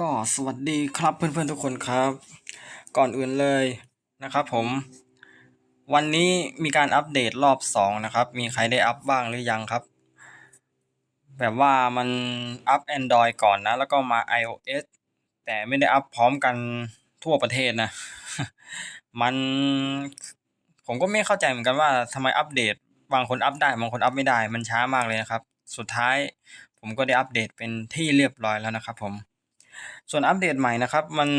ก็สวัสดีครับเพื่อนๆทุกคนครับ ก่อนอื่นเลยนะครับผม วันนี้มีการอัปเดตรอบสองนะครับ มีใครได้อัพบ้างหรือยังครับ แบบว่ามันอัพ Android ก่อนนะ แล้วก็มา iOS แต่ไม่ได้อัพพร้อมกันทั่วประเทศนะ มันผมก็ไม่เข้าใจเหมือนกันว่าทำไมอัปเดต บางคนอัพได้บางคนอัพไม่ได้มันช้ามากเลยนะครับ สุดท้ายผมก็ได้อัปเดตเป็นที่เรียบร้อยแล้วนะครับผม ส่วนอัปเดตใหม่นะครับมัน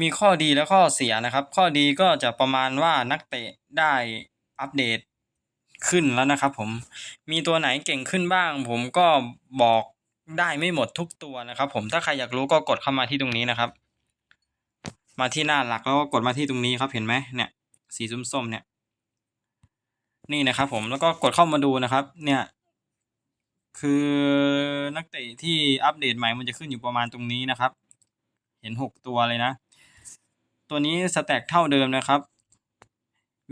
มีข้อดีและข้อเสียนะครับ ข้อดีก็จะประมาณว่านักเตะได้อัปเดตขึ้นแล้วนะครับ ผมมีตัวไหนเก่งขึ้นบ้าง ผมก็บอกได้ไม่หมดทุกตัวนะครับ ผมถ้าใครอยากรู้ก็กดเข้ามาที่ตรงนี้นะครับ มาที่หน้าหลักแล้วก็กดมาที่ตรงนี้ครับเห็นไหมเนี่ย สีส้มๆเนี่ย นี่นะครับ ผมแล้วก็กดเข้ามาดูนะครับ เนี่ย คือนักเตะที่อัปเดตใหม่มันจะขึ้นอยู่ประมาณตรงนี้นะครับ เห็นหกตัวเลยนะ ตัวนี้สแต็กเท่าเดิมนะครับ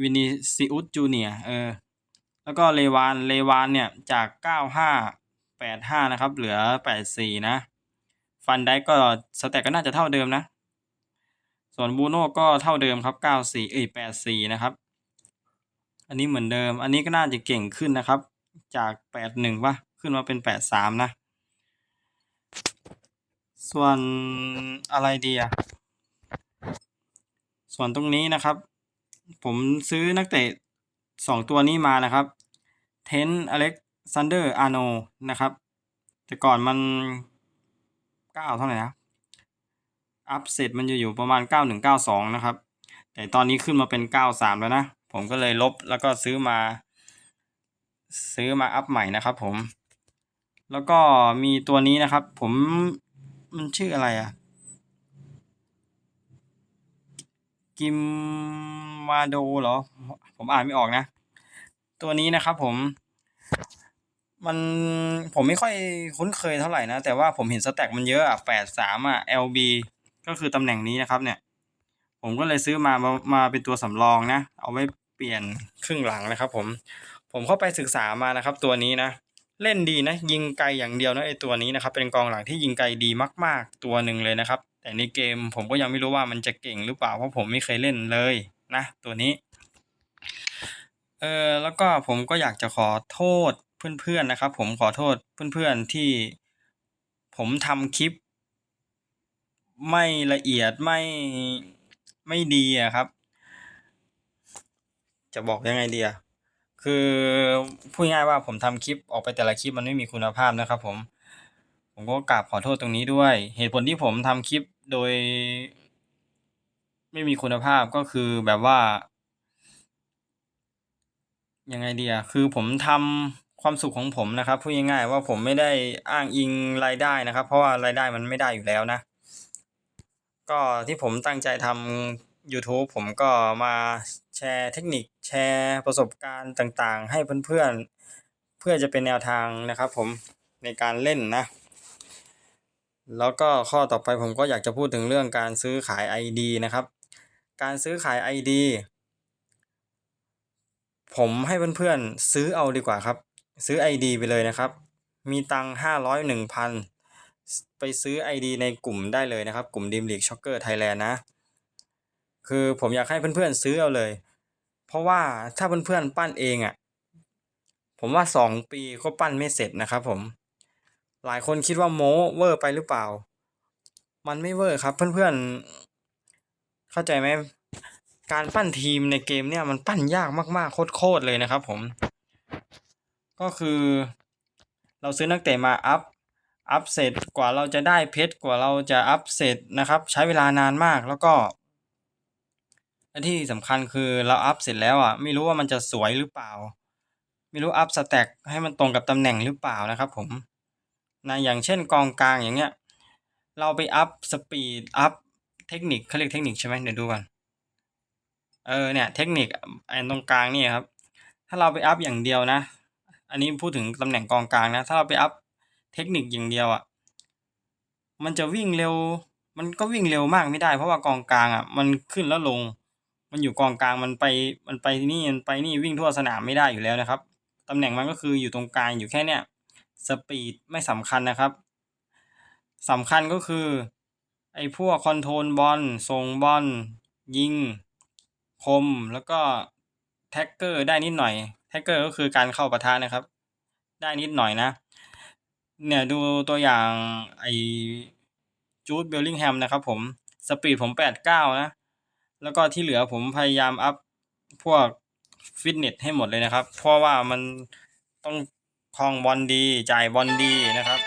วินิซิอุสจูเนียเออแล้วก็เลวานเลวานเนี่ยจากเก้าห้าแปดห้านะครับ เหลือแปดสี่นะ ฟันได้ก็สแต็กก็น่าจะเท่าเดิมนะ ส่วนบูโน่ก็เท่าเดิมครับเก้าสี่เอ้ยแปดสี่นะครับ อันนี้เหมือนเดิม อันนี้ก็น่าจะเก่งขึ้นนะครับ จากแปดหนึ่งป่ะ ขึ้นมาเป็นแปดสามนะ ส่วนอะไรดีอะส่วนตรงนี้นะครับ ผมซื้อนักเตะสองตัวนี้มานะครับ เทนอเล็กซานเดอร์อาโนนะครับ แต่ก่อนมันเก้าเท่าไหร่นะ อัพเสร็จมันจะอยู่ประมาณเก้าหนึ่งเก้าสองนะครับ แต่ตอนนี้ขึ้นมาเป็นเก้าสามแล้วนะ ผมก็เลยลบแล้วก็ซื้อมา ซื้อมาอัพใหม่นะครับผม แล้วก็มีตัวนี้นะครับ ผมมันชื่ออะไรอะกิมมาโดเหรอ ผมอ่านไม่ออกนะ ตัวนี้นะครับผม มันผมไม่ค่อยคุ้นเคยเท่าไหร่นะ แต่ว่าผมเห็นสแต็กมันเยอะอะแปดสามอะ LB ก็คือตำแหน่งนี้นะครับเนี่ย ผมก็เลยซื้อมามามาเป็นตัวสำรองนะ เอาไว้เปลี่ยนครึ่งหลังนะครับผม ผมเข้าไปศึกษามานะครับตัวนี้นะ เล่นดีนะยิงไกลอย่างเดียวนะไอตัวนี้นะครับเป็นกองหลังที่ยิงไกลดีมาก ๆ ตัวหนึ่งเลยนะครับ แต่ในเกมผมก็ยังไม่รู้ว่ามันจะเก่งหรือเปล่าเพราะผมไม่เคยเล่นเลยนะตัวนี้เออแล้วก็ผมก็อยากจะขอโทษเพื่อนๆนะครับ ผมขอโทษเพื่อนๆที่ผมทำคลิป ไม่ละเอียดไม่ไม่ดีอะครับ จะบอกยังไงดีอะ คือพูดง่ายว่าผมทำคลิปออกไปแต่ละคลิปมันไม่มีคุณภาพนะครับ ผม ผมก็กราบขอโทษตรงนี้ด้วย เหตุผลที่ผมทำคลิปโดย ไม่มีคุณภาพก็คือแบบว่ายังไงดีอะคือผมทำความสุขของผมนะครับพูดง่ายๆว่าผมไม่ได้อ้างอิงรายได้นะครับ เพราะว่ารายได้มันไม่ได้อยู่แล้วนะ ก็ที่ผมตั้งใจทำ YouTube ผมก็มาแชร์เทคนิคแชร์ประสบการณ์ต่างๆ ให้เพื่อนๆ เพื่อจะเป็นแนวทางนะครับผมในการเล่นนะ แล้วก็ข้อต่อไปผมก็อยากจะพูดถึงเรื่องการซื้อขาย ID นะครับ การซื้อขาย ID ผมให้เพื่อนๆซื้อเอาดีกว่าครับ ซื้อ ID ไปเลยนะครับ มีตังห้าร้อยหนึ่งพันไปซื้อ ID ในกลุ่มได้เลยนะครับ กลุ่มดีมลีกช็อกเกอร์ไทยแลนด์นะ คือผมอยากให้เพื่อนๆซื้อเอาเลย เพราะว่าถ้าเพื่อนๆปั้นเองอะ่ะ ผมว่าสองปีก็ปั้นไม่เสร็จนะครับผม หลายคนคิดว่าโม้เวอร์ไปหรือเปล่า มันไม่เวอร์ครับ เพื่อนๆ เข้าใจไหมการปั้นทีมในเกมเนี่ยมันปั้นยากมากๆโคตรๆเลยนะครับ ผม ก็คือ เราซื้อนักเตะมาอัพอัพเสร็จกว่าเราจะได้เพชรกว่าเราจะอัพเสร็จนะครับ ใช้เวลานานมากแล้วก็ และที่สำคัญคือเราอัพเสร็จแล้วอะไม่รู้ว่ามันจะสวยหรือเปล่า ไม่รู้อัพสแต็กให้มันตรงกับตำแหน่งหรือเปล่านะครับผมนะอย่างเช่นกองกลางอย่างเงี้ย เราไปอัพสปีดอัพเทคนิคเขาเรียกเทคนิคใช่ไหมเดี๋ยวดูก่อนเออเนี่ยเทคนิคอันตรงกลางนี่ครับ ถ้าเราไปอัพอย่างเดียวนะ อันนี้พูดถึงตำแหน่งกองกลางนะ ถ้าเราไปอัพเทคนิคอย่างเดียวอะ มันจะวิ่งเร็ว มันก็วิ่งเร็วมากไม่ได้ เพราะว่ากองกลางอะ มันขึ้นแล้วลง มันอยู่กองกลางมันไปมันไปนี่มันไปนี่วิ่งทั่วสนามไม่ได้อยู่แล้วนะครับตำแหน่งมันก็คืออยู่ตรงกลางอยู่แค่เนี้ยสปีดไม่สำคัญนะครับสำคัญก็คือไอ้พวกคอนโทรลบอลส่งบอลยิง คมแล้วก็แท็กเกอร์ได้นิดหน่อยแท็กเกอร์ก็คือการเข้าประทะนะครับ ได้นิดหน่อยนะ เนี่ยดูตัวอย่างไอจูดเบลลิงแฮมนะครับผม สปีดผมแปดเก้านะ แล้วก็ที่เหลือผมพยายามอัพพวกฟิตเนสให้หมดเลยนะครับ เพราะว่ามันต้องคลองบอลดีจ่ายบอลดีนะครับ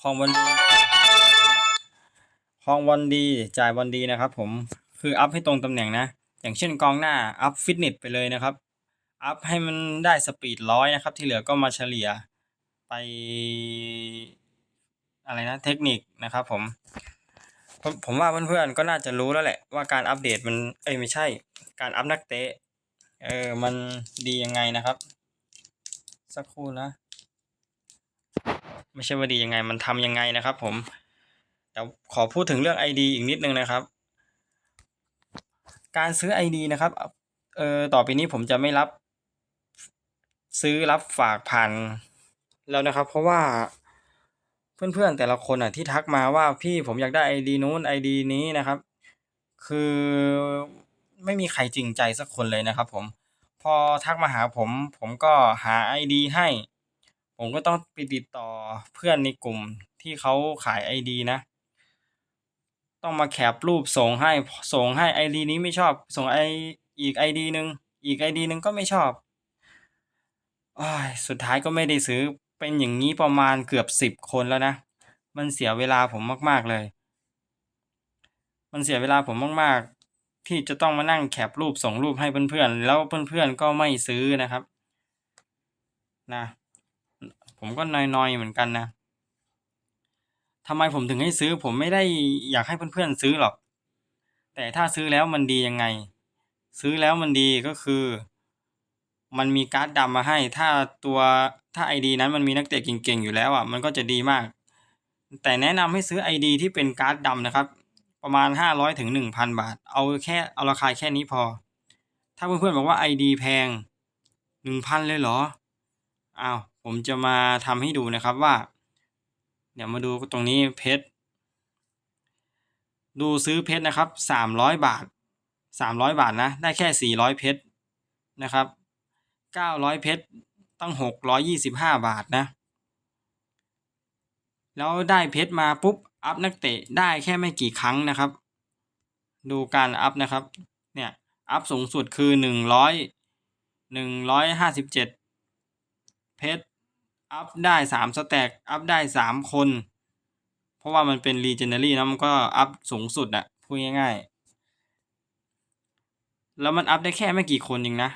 คลองบอลดีคลองบอลดีจ่ายบอลดีนะครับผมคืออัพให้ตรงตำแหน่งนะ อย่างเช่นกองหน้าอัพฟิตเนสไปเลยนะครับ อัพให้มันได้สปีดร้อยนะครับ ที่เหลือก็มาเฉลี่ยไปอะไรนะเทคนิคนะครับผม ผมว่าเพื่อนๆก็น่าจะรู้แล้วแหละ ว่าการอัปเดตมันเอ้ยไม่ใช่ การอัพนักเตะเออมันดียังไงนะครับ สักครู่นะ ไม่ใช่ว่าดียังไงมันทำยังไงนะครับ ผมเดี๋ยวขอพูดถึงเรื่อง ID อีกนิดนึงนะครับ การซื้อ ID นะครับเออต่อไปนี้ผมจะไม่รับ ซื้อรับฝากผ่านแล้วนะครับ เพราะว่า เพื่อนๆแต่ละคนอะที่ทักมาว่าพี่ผมอยากได้ไอดีนู้นไอดีนี้นะครับ คือไม่มีใครจริงใจสักคนเลยนะครับ ผม พอทักมาหาผม ผมก็หาไอดีให้ ผมก็ต้องไปติดต่อเพื่อนในกลุ่มที่เขาขายไอดีนะ ต้องมาแคปรูปส่งให้ส่งให้ไอดีนี้ไม่ชอบ ส่งไออีกไอดีหนึ่งอีกไอดีหนึ่งก็ไม่ชอบอ้ยสุดท้ายก็ไม่ได้ซื้อ เป็นอย่างนี้ประมาณเกือบสิบคนแล้วนะ มันเสียเวลาผมมากๆเลย มันเสียเวลาผมมากๆ ที่จะต้องมานั่งแคปรูปส่งรูปให้เพื่อนๆ แล้วเพื่อนๆก็ไม่ซื้อนะครับ นะ ผมก็นอยๆเหมือนกันนะทำไมผมถึงให้ซื้อ ผมไม่ได้อยากให้เพื่อนๆซื้อหรอก แต่ถ้าซื้อแล้วมันดียังไง ซื้อแล้วมันดีก็คือ มันมีการ์ดดำมาให้ ถ้าตัว ถ้าไอดีนั้นมันมีนักเตะเก่งๆอยู่แล้วอะมันก็จะดีมาก แต่แนะนำให้ซื้อไอดีที่เป็นการ์ดดำนะครับ ประมาณห้าร้อยถึงหนึ่งพันบาท เอาแค่เอาราคาแค่นี้พอ ถ้าเพื่อนๆบอกว่าไอดีแพงหนึ่งพันเลยเหรออ้าวผมจะมาทำให้ดูนะครับว่า เดี๋ยวมาดูตรงนี้เพชรดูซื้อเพชรนะครับสามร้อยบาทสามร้อยบาทนะ ได้แค่สี่ร้อยเพชรนะครับเก้าร้อยเพชร ตั้งหกร้อยยี่สิบห้าบาทนะ แล้วได้เพชรมาปุ๊บ อัพนักเตะได้แค่ไม่กี่ครั้งนะครับ ดูการอัพนะครับ เนี่ย อัพสูงสุดคือหนึ่งร้อยหนึ่งร้อยห้าสิบเจ็ดเพชร อัพได้สามสแต็ก อัพได้สามคน เพราะว่ามันเป็นรีเจนเนอรี่นะ มันก็อัพสูงสุดอะพูดง่ายๆ แล้วมันอัพได้แค่ไม่กี่คนเองนะ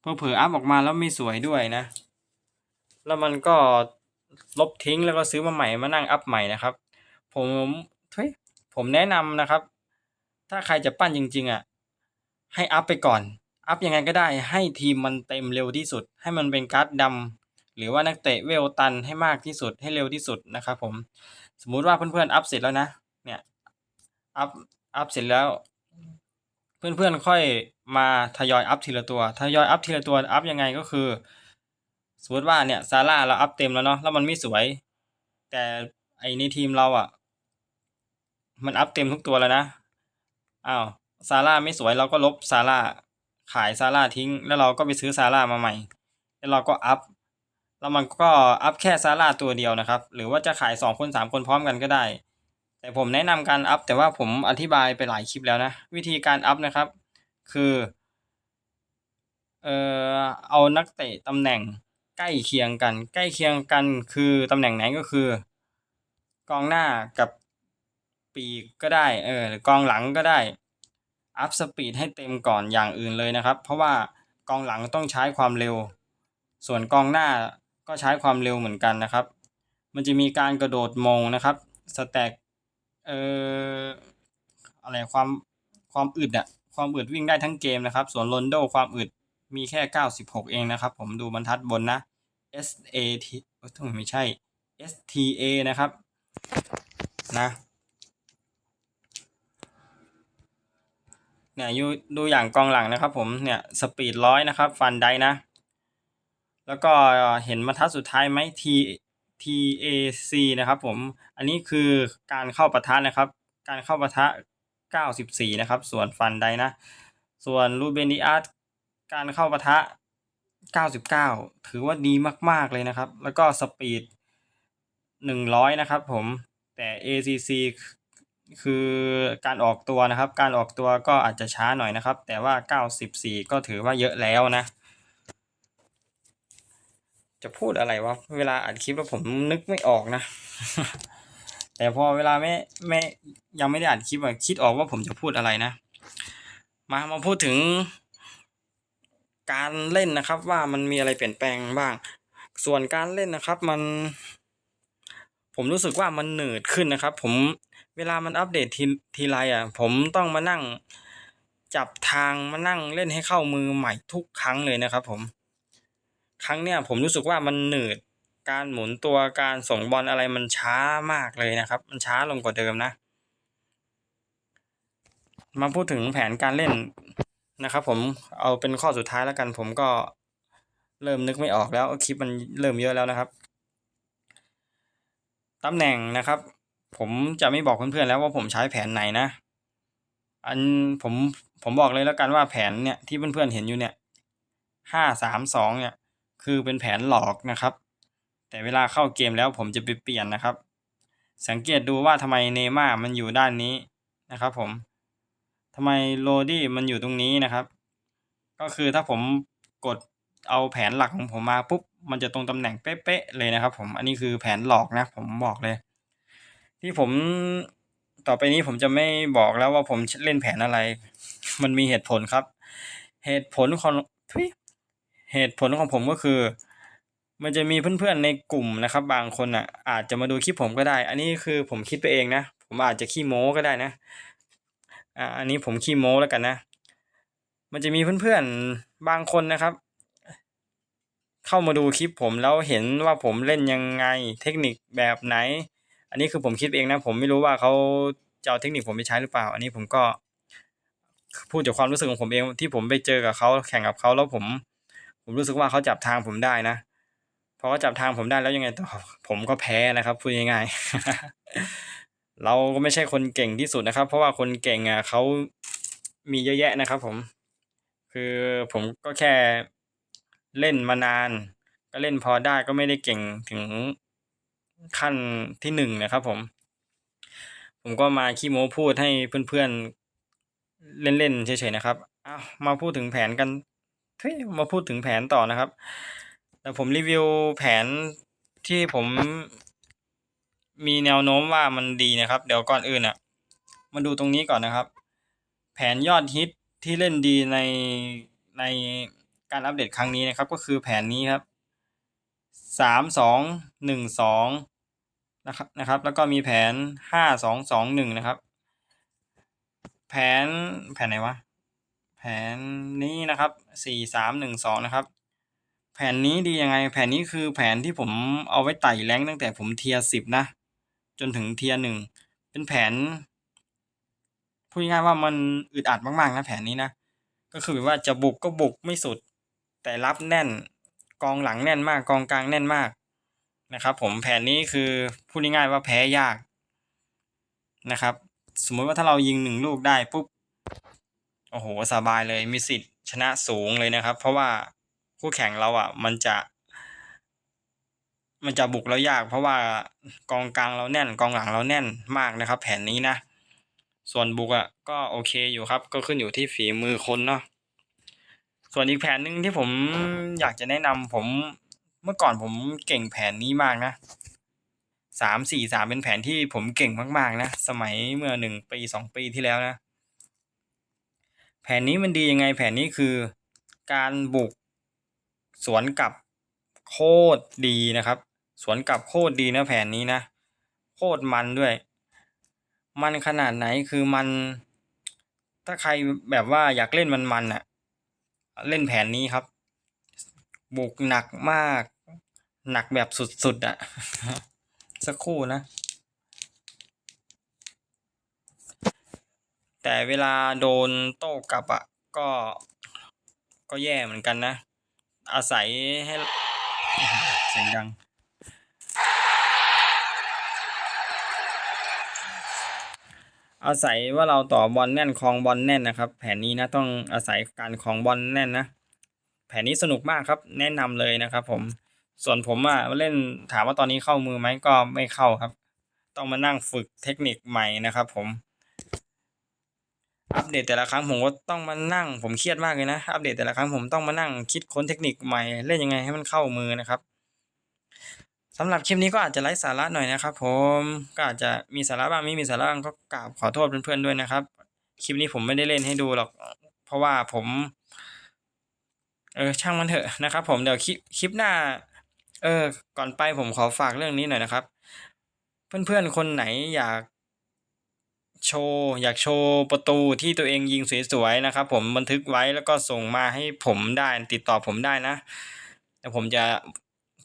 เผลอๆอัพออกมาแล้วไม่สวยด้วยนะ แล้วมันก็ลบทิ้งแล้วก็ซื้อมาใหม่มานั่งอัพใหม่นะครับ ผมเฮ้ยผมแนะนำนะครับ ถ้าใครจะปั้นจริง ๆอะให้อัพไปก่อน อัพยังไงก็ได้ ให้ทีมมันเต็มเร็วที่สุด ให้มันเป็นการ์ดดำหรือว่านักเตะเวลตันให้มากที่สุดให้เร็วที่สุดนะครับผมสมมุติว่าเพื่อนๆอัพเสร็จแล้วนะเนี่ยอัพอัพเสร็จแล้ว เพื่อนๆค่อยมาทยอยอัพทีละตัว ทยอยอัพทีละตัวอัพยังไงก็คือ สมมติว่าเนี่ยซาร่าเราอัพเต็มแล้วเนาะแล้วมันไม่สวย แต่ไอในทีมเราอะ่ะ มันอัพเต็มทุกตัวแล้วนะอ้าวซาร่าไม่สวยเราก็ลบซาร่าขายซาร่าทิ้ง แล้วเราก็ไปซื้อซาร่ามาใหม่ แล้วเราก็อัพแล้วมันก็อัพแค่ซาร่าตัวเดียวนะครับ หรือว่าจะขายสองคนสามคนพร้อมกันก็ได้ แต่ผมแนะนำการอัพแต่ว่าผมอธิบายไปหลายคลิปแล้วนะ วิธีการอัพนะครับ คือเอ่อเอานักเตะตำแหน่งใกล้เคียงกัน ใกล้เคียงกันคือตำแหน่งไหนก็คือ กองหน้ากับปีกก็ได้เออหรือกองหลังก็ได้อัพสปีดให้เต็มก่อนอย่างอื่นเลยนะครับ เพราะว่ากองหลังต้องใช้ความเร็ว ส่วนกองหน้าก็ใช้ความเร็วเหมือนกันนะครับ มันจะมีการกระโดดมงนะครับสแต็ก เอ่ออะไรความความอึดอะความอึดวิ่งได้ทั้งเกมนะครับ ส่วนโรนโดความอึดมีแค่ 96 เองนะครับ ผมดูบรรทัดบนนะ S A T ต้องไม่ใช่ S T A นะครับนะเนี่ยดูอย่างกองหลังนะครับผมเนี่ยสปีดร้อยนะครับ ฟันได้นะ แล้วก็เห็นบรรทัดสุดท้ายไหม T T A C นะครับผม อันนี้คือการเข้าปะทะนะครับ การเข้าปะทะ 94 นะครับ ส่วนฟันไดนะ ส่วนรูเบนิอาร์การเข้าปะทะ 99 ถือว่าดีมาก ๆ เลยนะครับ แล้วก็สปีด 100 นะครับผม แต่ ACC คือการออกตัวนะครับ การออกตัวก็อาจจะช้าหน่อยนะครับ แต่ว่า 94 ก็ถือว่าเยอะแล้วนะ จะพูดอะไรวะเวลาอัดคลิปแล้วผมนึกไม่ออกนะ แต่พอเวลาไม่ไม่ยังไม่ได้อัดคลิปอะคิดออกว่าผมจะพูดอะไรนะ มามาพูดถึง การเล่นนะครับ ว่ามันมีอะไรเปลี่ยนแปลงบ้าง ส่วนการเล่นนะครับ มัน ผมรู้สึกว่ามันหนืดขึ้นนะครับ ผมเวลามันอัปเดตทีทีไรอะ ผมต้องมานั่งจับทางมานั่งเล่นให้เข้ามือใหม่ทุกครั้งเลยนะครับผม ครั้งเนี้ยผมรู้สึกว่ามันหนืดการหมุนตัวการส่งบอลอะไรมันช้ามากเลยนะครับ มันช้าลงกว่าเดิมนะ มาพูดถึงแผนการเล่นนะครับ ผมเอาเป็นข้อสุดท้ายแล้วกัน ผมก็เริ่มนึกไม่ออกแล้วคลิปมันเริ่มเยอะแล้วนะครับตำแหน่งนะครับ ผมจะไม่บอกเพื่อนๆแล้วว่าผมใช้แผนไหนนะ อันผมผมบอกเลยแล้วกันว่าแผนเนี่ยที่เพื่อนๆเห็นอยู่เนี่ยห้าสามสองเนี่ย คือเป็นแผนหลอกนะครับ แต่เวลาเข้าเกมแล้วผมจะไปเปลี่ยนนะครับ สังเกตดูว่าทำไมเนม่ามันอยู่ด้านนี้นะครับผมทำไมโรดี้มันอยู่ตรงนี้นะครับ ก็คือถ้าผมกดเอาแผนหลักของผมมาปุ๊บมันจะตรงตำแหน่งเป๊ะๆเลยนะครับ ผมอันนี้คือแผนหลอกนะ ผมบอกเลย ที่ผมต่อไปนี้ผมจะไม่บอกแล้วว่าผมเล่นแผนอะไร มันมีเหตุผลครับ เหตุผลของทุย เหตุผลของผมก็คือ มันจะมีเพื่อนๆในกลุ่มนะครับ บางคนอะ อาจจะมาดูคลิปผมก็ได้ อันนี้คือผมคิดไปเองนะ ผมอาจจะขี้โม้ก็ได้นะ อ่า อันนี้ผมขี้โม้แล้วกันนะ มันจะมีเพื่อนๆบางคนนะครับ เข้ามาดูคลิปผมแล้วเห็นว่าผมเล่นยังไง เทคนิคแบบไหน อันนี้คือผมคิดเองนะ ผมไม่รู้ว่าเขาจะเอาเทคนิคผมไปใช้หรือเปล่า อันนี้ผมก็พูดจากความรู้สึกของผมเองที่ผมไปเจอกับเขาแข่งกับเขาแล้วผม ผมรู้สึกว่าเขาจับทางผมได้นะพอเขาจับทางผมได้แล้วยังไงต่อผมก็แพ้นะครับพูดง่ายๆ เราก็ไม่ใช่คนเก่งที่สุดนะครับ เพราะว่าคนเก่งอะเขามีเยอะแยะนะครับ ผม คือผมก็แค่เล่นมานาน ก็เล่นพอได้ก็ไม่ได้เก่งถึงขั้นที่หนึ่งนะครับ ผม ผมก็มาขี้โม้พูดให้เพื่อนๆเล่นๆเฉยๆนะครับอ้าวมาพูดถึงแผนกัน มาพูดถึงแผนต่อนะครับแต่ผมรีวิวแผนที่ผมมีแนวโน้มว่ามันดีนะครับ เดี๋ยวก่อนอื่นอะ มาดูตรงนี้ก่อนนะครับ แผนยอดฮิตที่เล่นดีในในการอัปเดตครั้งนี้นะครับ ก็คือแผนนี้ครับสามสองหนึ่งสองนะครับนะครับ แล้วก็มีแผนห้าสองสองหนึ่งนะครับ แผนแผนไหนวะ แผนนี้นะครับสี่สามหนึ่งสองนะครับ แผนนี้ดียังไง แผนนี้คือแผนที่ผมเอาไว้ไต่แรงตั้งแต่ผมเทียสิบนะ จนถึงเทียหนึ่งเป็นแผนพูดง่ายว่ามันอึดอัดมากๆนะแผนนี้นะ ก็คือแบบว่าจะบุกก็บุกไม่สุด แต่รับแน่นกองหลังแน่นมากกองกลางแน่นมากนะครับ ผมแผนนี้คือพูดง่ายๆว่าแพ้ยากนะครับ สมมติว่าถ้าเรายิงหนึ่งลูกได้ปุ๊บ โอ้โหสบายเลยมีสิทธิ์ชนะสูงเลยนะครับ เพราะว่าคู่แข่งเราอะ มันจะ มันจะบุกเรายาก เพราะว่ากองกลางเราแน่น กองหลังเราแน่นมากนะครับ แผนนี้นะ ส่วนบุกอะก็โอเคอยู่ครับ ก็ขึ้นอยู่ที่ฝีมือคนเนาะส่วนอีกแผนหนึ่งที่ผมอยากจะแนะนำผมเมื่อก่อนผมเก่งแผนนี้มากนะสามสี่สามเป็นแผนที่ผมเก่งมาก ๆ นะ สมัยเมื่อหนึ่งปีสองปีที่แล้วนะ ผนนี้มันดียังไงแผนนี้คือการบุกสวนกลับโคตรดีนะครับ สวนกลับโคตรดีนะแผนนี้นะ โคตรมันด้วย มันขนาดไหนคือมัน ถ้าใครแบบว่าอยากเล่นมันมันอะเล่นแผนนี้ครับ บุกหนักมาก หนักแบบสุดๆอะสักครู่นะ แต่เวลาโดนโต้กลับอะก็ก็แย่เหมือนกันนะ อาศัยให้เสียงดัง อาศัยว่าเราต่อบอลแน่นคลองบอลแน่นนะครับ แผนนี้นะต้องอาศัยการคลองบอลแน่นนะ แผนนี้สนุกมากครับ แนะนำเลยนะครับ ผม ส่วนผมอะเล่นถามว่าตอนนี้เข้ามือไหมก็ไม่เข้าครับ ต้องมานั่งฝึกเทคนิคใหม่นะครับ ผม อัปเดตแต่ละครั้งผมก็ต้องมานั่ง ผมเครียดมากเลยนะ อัปเดตแต่ละครั้งผมต้องมานั่งคิดค้นเทคนิคใหม่เล่นยังไงให้มันเข้ามือนะครับสำหรับคลิปนี้ก็อาจจะไร้สาระหน่อยนะครับ ผมก็อาจจะมีสาระบ้างไม่มีสาระบ้างก็กราบขอโทษเพื่อนๆด้วยนะครับ คลิปนี้ผมไม่ได้เล่นให้ดูหรอก เพราะว่าผม เออช่างมันเถอะนะครับ ผมเดี๋ยวคลิปคลิปหน้า เออ ก่อนไปผมขอฝากเรื่องนี้หน่อยนะครับ เพื่อนๆคนไหนอยาก โชว์อยากโชว์ประตูที่ตัวเองยิงสวยๆนะครับ ผมบันทึกไว้แล้วก็ส่งมาให้ผมได้ติดต่อผมได้นะแต่ผมจะ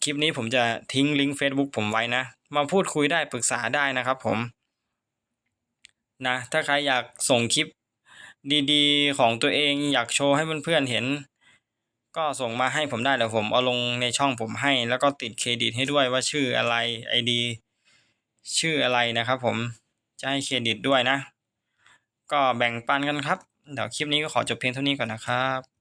คลิปนี้ผมจะทิ้งลิงก์ Facebook ผมไว้นะ มาพูดคุยได้ปรึกษาได้นะครับผมนะถ้าใครอยากส่งคลิปดีๆ ของตัวเองอยากโชว์ให้เพื่อนๆเห็น ก็ส่งมาให้ผมได้เดี๋ยวผมเอาลงในช่องผมให้ แล้วก็ติดเครดิตให้ด้วยว่าชื่ออะไร ID ชื่ออะไรนะครับผม จะให้เครดิตด้วยนะ ก็แบ่งปันกันครับ เดี๋ยวคลิปนี้ก็ขอจบเพียงเท่านี้ก่อนนะครับ